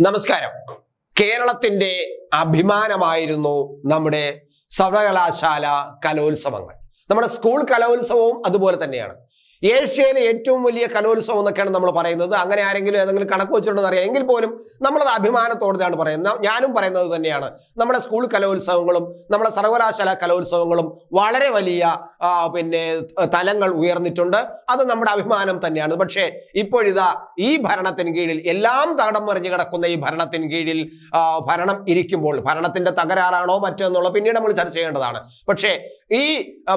നമസ്കാരം. കേരളത്തിന്റെ അഭിമാനമായിരുന്നു നമ്മുടെ സർവകലാശാല കലോത്സവങ്ങൾ. നമ്മുടെ സ്കൂൾ കലോത്സവവും അതുപോലെ തന്നെയാണ്. ഏഷ്യയിലെ ഏറ്റവും വലിയ കലോത്സവം എന്നൊക്കെയാണ് നമ്മൾ പറയുന്നത്. അങ്ങനെ ആരെങ്കിലും ഏതെങ്കിലും കണക്ക് വെച്ചിട്ടുണ്ടെന്ന് അറിയാം. എങ്കിൽ പോലും നമ്മളത് അഭിമാനത്തോടെയാണ് പറയുന്നത്. ഞാനും പറയുന്നത് തന്നെയാണ്. നമ്മുടെ സ്കൂൾ കലോത്സവങ്ങളും നമ്മുടെ സർവകലാശാല കലോത്സവങ്ങളും വളരെ വലിയ പിന്നെ തലങ്ങൾ ഉയർന്നിട്ടുണ്ട്. അത് നമ്മുടെ അഭിമാനം തന്നെയാണ്. പക്ഷേ ഇപ്പോഴിതാ ഈ ഭരണത്തിന് കീഴിൽ എല്ലാം തകടം മറിഞ്ഞു കിടക്കുന്ന ഈ ഭരണത്തിന് കീഴിൽ ഭരണം ഇരിക്കുമ്പോൾ ഭരണത്തിന്റെ തകരാറാണോ മറ്റോ എന്നുള്ള പിന്നീട് നമ്മൾ ചർച്ച ചെയ്യേണ്ടതാണ്. പക്ഷേ ഈ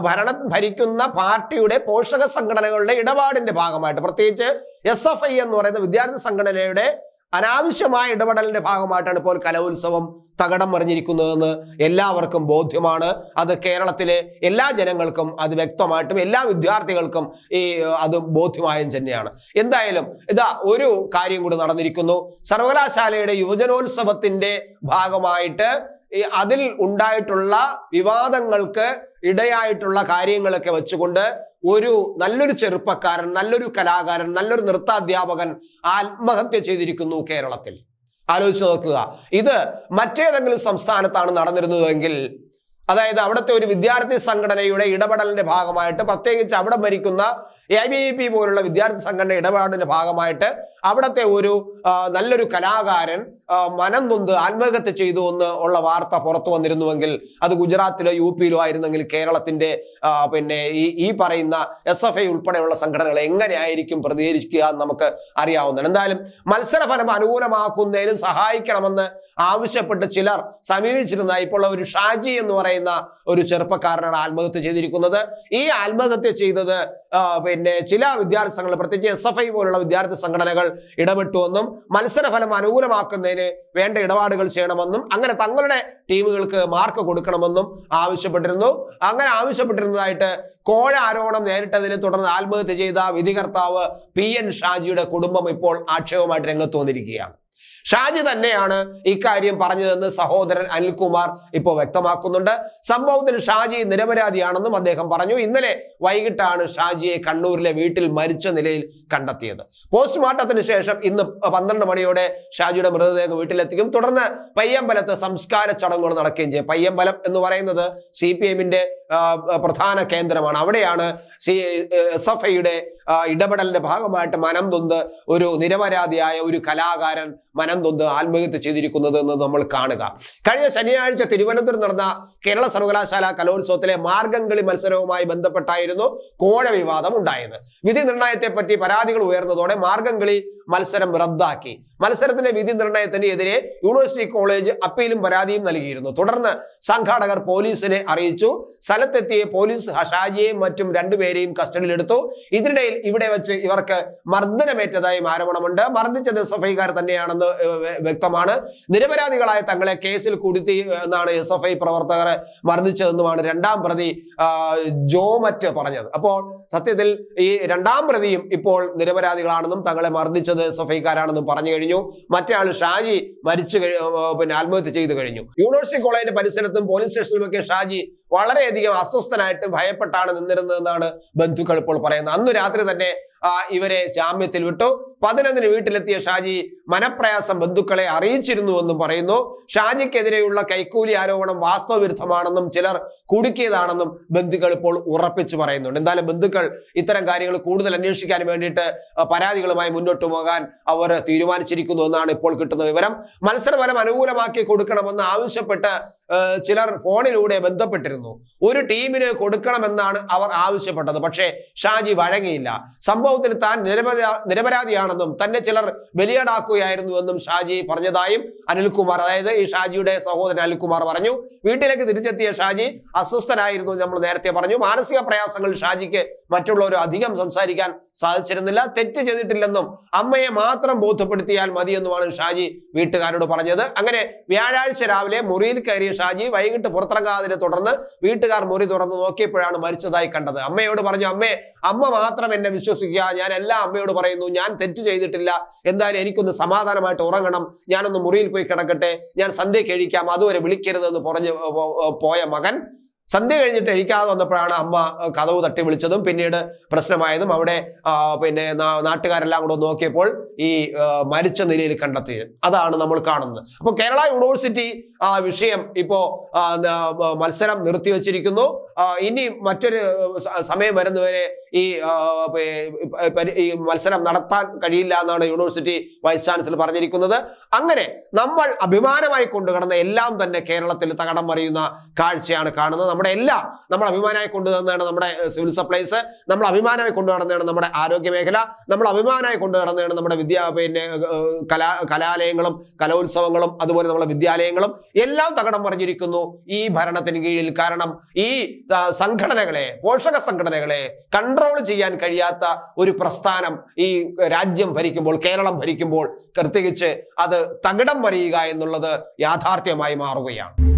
ഭരണം ഭരിക്കുന്ന പാർട്ടിയുടെ പോഷക സംഘടനകളുടെ ഇടപാടിന്റെ ഭാഗമായിട്ട് പ്രത്യേകിച്ച് എസ് എഫ് ഐ എന്ന് പറയുന്ന വിദ്യാർത്ഥി സംഘടനയുടെ അനാവശ്യമായ ഇടപെടലിന്റെ ഭാഗമായിട്ടാണ് ഇപ്പോൾ കലോത്സവം തകടം മറിഞ്ഞിരിക്കുന്നതെന്ന് എല്ലാവർക്കും ബോധ്യമാണ്. അത് കേരളത്തിലെ എല്ലാ ജനങ്ങൾക്കും അത് വ്യക്തമായിട്ടും എല്ലാ വിദ്യാർത്ഥികൾക്കും ഈ അത് ബോധ്യമായും തന്നെയാണ്. എന്തായാലും ഇതാ ഒരു കാര്യം കൂടി നടന്നിരിക്കുന്നു. സർവകലാശാലയുടെ യുവജനോത്സവത്തിന്റെ ഭാഗമായിട്ട് ഈ അതിൽ ഉണ്ടായിട്ടുള്ള വിവാദങ്ങൾക്ക് ഇടയായിട്ടുള്ള കാര്യങ്ങളൊക്കെ വെച്ചുകൊണ്ട് ഒരു നല്ലൊരു ചെറുപ്പക്കാരൻ നല്ലൊരു കലാകാരൻ നല്ലൊരു നൃത്താധ്യാപകൻ ആത്മഹത്യ ചെയ്തിരിക്കുന്നു കേരളത്തിൽ. ആലോചിച്ച് നോക്കുക. ഇത് മറ്റേതെങ്കിലും സംസ്ഥാനത്താണ് നടന്നിരുന്നതെങ്കിൽ അതായത് അവിടുത്തെ ഒരു വിദ്യാർത്ഥി സംഘടനയുടെ ഇടപെടലിന്റെ ഭാഗമായിട്ട് പ്രത്യേകിച്ച് അവിടെ ഭരിക്കുന്ന എ ബി പി പോലുള്ള വിദ്യാർത്ഥി സംഘടന ഇടപാടിന്റെ ഭാഗമായിട്ട് അവിടുത്തെ ഒരു നല്ലൊരു കലാകാരൻ മനം നൊന്ത് ആത്മഹത്യ ചെയ്തു എന്ന് ഉള്ള വാർത്ത പുറത്തു വന്നിരുന്നുവെങ്കിൽ അത് ഗുജറാത്തിലോ യു പിയിലോ ആയിരുന്നെങ്കിൽ കേരളത്തിന്റെ പിന്നെ ഈ ഈ പറയുന്ന എസ് എഫ് ഐ ഉൾപ്പെടെയുള്ള സംഘടനകൾ എങ്ങനെയായിരിക്കും പ്രതികരിക്കുക എന്ന് നമുക്ക് അറിയാവുന്നതാണ്. എന്തായാലും മത്സരഫലം അനുകൂലമാക്കുന്നതിന് സഹായിക്കണമെന്ന് ആവശ്യപ്പെട്ട് ചിലർ സമീപിച്ചിരുന്ന ഇപ്പോൾ ഒരു ഷാജി എന്ന് പറയുന്ന ഒരു ചെറുപ്പക്കാരനാണ് ആത്മഹത്യ ചെയ്തിരിക്കുന്നത്. ഈ ആത്മഹത്യ ചെയ്തത് പിന്നെ ചില വിദ്യാർത്ഥി സംഘടന പ്രത്യേകിച്ച് എസ് എഫ് ഐ പോലുള്ള വിദ്യാർത്ഥി സംഘടനകൾ ഇടപെട്ടുവെന്നും മത്സരഫലം അനുകൂലമാക്കുന്നതിന് വേണ്ട ഇടപാടുകൾ ചെയ്യണമെന്നും അങ്ങനെ തങ്ങളുടെ ടീമുകൾക്ക് മാർക്ക് കൊടുക്കണമെന്നും ആവശ്യപ്പെട്ടിരുന്നു. അങ്ങനെ ആവശ്യപ്പെട്ടിരുന്നതായിട്ട് കോഴ ആരോപണം നേരിട്ടതിനെ തുടർന്ന് ആത്മഹത്യ ചെയ്ത വിധികർത്താവ് പി എൻ ഷാജിയുടെ കുടുംബം ഇപ്പോൾ ആക്ഷേപമായിട്ട് രംഗത്ത് വന്നിരിക്കുകയാണ്. ഷാജി തന്നെയാണ് ഇക്കാര്യം പറഞ്ഞതെന്ന് സഹോദരൻ അനിൽകുമാർ ഇപ്പോൾ വ്യക്തമാക്കുന്നുണ്ട്. സംഭവത്തിൽ ഷാജി നിരപരാധിയാണെന്നും അദ്ദേഹം പറഞ്ഞു. ഇന്നലെ വൈകിട്ടാണ് ഷാജിയെ കണ്ണൂരിലെ വീട്ടിൽ മരിച്ച നിലയിൽ കണ്ടെത്തിയത്. പോസ്റ്റ്മോർട്ടത്തിന് ശേഷം ഇന്ന് പന്ത്രണ്ട് മണിയോടെ ഷാജിയുടെ മൃതദേഹം വീട്ടിലെത്തിക്കും. തുടർന്ന് പയ്യമ്പലത്ത് സംസ്കാര ചടങ്ങുകൾ നടക്കുകയും ചെയ്യും. പയ്യമ്പലം എന്ന് പറയുന്നത് സി പി എമ്മിന്റെ പ്രധാന കേന്ദ്രമാണ്. അവിടെയാണ് സി എസ് എഫ് ഐയുടെ ഇടപെടലിന്റെ ഭാഗമായിട്ട് മനം തൊന്ന് ഒരു നിരപരാധിയായ ഒരു കലാകാരൻ മനം തൊന്ന് ആത്മഹത്യ ചെയ്തിരിക്കുന്നത് എന്ന് നമ്മൾ കാണുക. കഴിഞ്ഞ ശനിയാഴ്ച തിരുവനന്തപുരം നടന്ന കേരള സർവകലാശാല കലോത്സവത്തിലെ മാർഗംകളി മത്സരവുമായി ബന്ധപ്പെട്ടായിരുന്നു കോഴ വിവാദം ഉണ്ടായത്. വിധി നിർണയത്തെ പറ്റി പരാതികൾ ഉയർന്നതോടെ മാർഗംകളി മത്സരം റദ്ദാക്കി. മത്സരത്തിന്റെ വിധി നിർണയത്തിന് എതിരെ യൂണിവേഴ്സിറ്റി കോളേജ് അപ്പീലും പരാതിയും നൽകിയിരുന്നു. തുടർന്ന് സംഘാടകർ പോലീസിനെ അറിയിച്ചു. സ്ഥലത്തെത്തിയ പോലീസ് ഹഷാജിയെയും മറ്റും രണ്ടുപേരെയും കസ്റ്റഡിയിലെടുത്തു. ഇതിനിടയിൽ ഇവിടെ വെച്ച് ഇവർക്ക് മർദ്ദനമേറ്റതായും ആരോപണമുണ്ട്. മർദ്ദിച്ചത് എസ് തന്നെയാണ് തന്നെയാണെന്ന് വ്യക്തമാണ്. നിരപരാധികളായ തങ്ങളെ കേസിൽ കുടുത്തി എന്നാണ് എസ് എഫ് ഐ പ്രവർത്തകരെ മർദ്ദിച്ചതെന്നുമാണ് രണ്ടാം പ്രതി ജോമറ്റ് പറഞ്ഞത്. അപ്പോൾ സത്യത്തിൽ ഈ രണ്ടാം പ്രതിയും ഇപ്പോൾ നിരപരാധികളാണെന്നും തങ്ങളെ മർദ്ദിച്ചത് എസ് എഫ് ഐക്കാരാണെന്നും പറഞ്ഞു കഴിഞ്ഞു. മറ്റേ ആൾ ഷാജി മരിച്ചു പിന്നെ ആത്മഹത്യ ചെയ്തു കഴിഞ്ഞു. യൂണിവേഴ്സിറ്റി കോളേജിന്റെ പരിസരത്തും പോലീസ് സ്റ്റേഷനിലുമൊക്കെ ഷാജി വളരെയധികം അസ്വസ്ഥനായിട്ട് ഭയപ്പെട്ടാണ് നിന്നിരുന്നതെന്നാണ് ബന്ധുക്കൾ ഇപ്പോൾ പറയുന്നത്. അന്ന് രാത്രി തന്നെ ഇവരെ ജാമ്യത്തിൽ വിട്ടു. പതിനൊന്നിന് വീട്ടിലെത്തിയ ഷാജി മനപ്രയാസം ബന്ധുക്കളെ അറിയിച്ചിരുന്നുവെന്നും പറയുന്നു. ഷാജിക്കെതിരെയുള്ള കൈക്കൂലി ആരോപണം വാസ്തവവിരുദ്ധമാണെന്നും ചിലർ കുടുക്കിയതാണെന്നും ബന്ധുക്കൾ ഇപ്പോൾ ഉറപ്പിച്ചു പറയുന്നുണ്ട്. എന്തായാലും ബന്ധുക്കൾ ഇത്തരം കാര്യങ്ങൾ കൂടുതൽ അന്വേഷിക്കാൻ വേണ്ടിയിട്ട് പരാതികളുമായി മുന്നോട്ട് പോകാൻ അവർ തീരുമാനിച്ചിരിക്കുന്നു എന്നാണ് ഇപ്പോൾ കിട്ടുന്ന വിവരം. മത്സരഫലം അനുകൂലമാക്കി കൊടുക്കണമെന്ന് ആവശ്യപ്പെട്ട് ചിലർ ഫോണിലൂടെ ബന്ധപ്പെട്ടിരുന്നു. ഒരു ടീമിന് കൊടുക്കണമെന്നാണ് അവർ ആവശ്യപ്പെട്ടത്. പക്ഷേ ഷാജി വഴങ്ങിയില്ല. സംഭവത്തിൽ താൻ നിരപരാ നിരപരാധിയാണെന്നും തന്നെ ചിലർ ബലിയാടാക്കുകയായിരുന്നുവെന്നും ഷാജി പറഞ്ഞതായും അനിൽകുമാർ അതായത് ഈ ഷാജിയുടെ സഹോദരൻ അനിൽകുമാർ പറഞ്ഞു. വീട്ടിലേക്ക് തിരിച്ചെത്തിയ ഷാജി അസ്വസ്ഥനായിരുന്നു നമ്മൾ നേരത്തെ പറഞ്ഞു. മാനസിക പ്രയാസങ്ങൾ ഷാജിക്ക് മറ്റുള്ളവർ അധികം സംസാരിക്കാൻ സാധിച്ചിരുന്നില്ല. തെറ്റ് ചെയ്തിട്ടില്ലെന്നും അമ്മയെ മാത്രം ബോധ്യപ്പെടുത്തിയാൽ മതിയെന്നുമാണ് ഷാജി വീട്ടുകാരോട് പറഞ്ഞത്. അങ്ങനെ വ്യാഴാഴ്ച രാവിലെ മുറിയിൽ കയറിയ ഷാജി വൈകിട്ട് പുറത്തിറങ്ങാതിനെ തുടർന്ന് വീട്ടുകാർ മുറി തുറന്ന് നോക്കിയപ്പോഴാണ് മരിച്ചതായി കണ്ടത്. അമ്മയോട് പറഞ്ഞു അമ്മേ അമ്മ മാത്രം എന്നെ വിശ്വസിക്കുക. ഞാൻ എല്ലാ അമ്മയോട് പറയുന്നു ഞാൻ തെറ്റ് ചെയ്തിട്ടില്ല. എന്തായാലും എനിക്കൊന്ന് സമാധാനമായിട്ട് ഉറങ്ങണം. ഞാനൊന്ന് മുറിയിൽ പോയി കിടക്കട്ടെ. ഞാൻ സന്ധ്യ കഴിക്കാം അതുവരെ വിളിക്കരുതെന്ന് പറഞ്ഞ് പോയ മകൻ സന്ധ്യ കഴിഞ്ഞിട്ട് എഴിക്കാതെ വന്നപ്പോഴാണ് അമ്മ കഥവ് തട്ടി വിളിച്ചതും പിന്നീട് പ്രശ്നമായതും അവിടെ പിന്നെ നാട്ടുകാരെല്ലാം കൂടെ നോക്കിയപ്പോൾ ഈ മരിച്ച നിലയിൽ കണ്ടെത്തിയത്. അതാണ് നമ്മൾ കാണുന്നത്. അപ്പോൾ കേരള യൂണിവേഴ്സിറ്റി ആ വിഷയം ഇപ്പോ ആ, ന- മത്സരം നിർത്തിവെച്ചിരിക്കുന്നു ഇനി മറ്റൊരു സമയം വരുന്നവരെ ഈ ഈ മത്സരം നടത്താൻ കഴിയില്ല എന്നാണ് യൂണിവേഴ്സിറ്റി വൈസ് ചാൻസലർ പറഞ്ഞിരിക്കുന്നത്. അങ്ങനെ നമ്മൾ അഭിമാനമായി കൊണ്ടുകിടന്ന എല്ലാം തന്നെ കേരളത്തിൽ തകടം മറിയുന്ന കാഴ്ചയാണ് കാണുന്നത്. നമ്മുടെ എല്ലാം നമ്മൾ അഭിമാനമായി കൊണ്ടുവന്നതാണ് നമ്മുടെ സിവിൽ സപ്ലൈസ് നമ്മൾ അഭിമാനമായി കൊണ്ടു കൊണ്ടുനടന്നതാണ് നമ്മുടെ ആരോഗ്യ മേഖല. നമ്മൾ അഭിമാനമായി കൊണ്ടു കൊണ്ടുനടന്നതാണ് നമ്മുടെ വിദ്യാ പിന്നെ കലാ കലാലയങ്ങളും കലോത്സവങ്ങളും അതുപോലെ നമ്മുടെ വിദ്യാലയങ്ങളും. എല്ലാം തകടം മറിഞ്ഞിരിക്കുന്നു ഈ ഭരണത്തിന് കീഴിൽ. കാരണം ഈ സംഘടനകളെ പോഷക സംഘടനകളെ കൺട്രോൾ ചെയ്യാൻ കഴിയാത്ത ഒരു പ്രസ്ഥാനം ഈ രാജ്യം ഭരിക്കുമ്പോൾ കേരളം ഭരിക്കുമ്പോൾ പ്രത്യേകിച്ച് അത് തകിടം മറിയുക എന്നുള്ളത് യാഥാർത്ഥ്യമായി മാറുകയാണ്.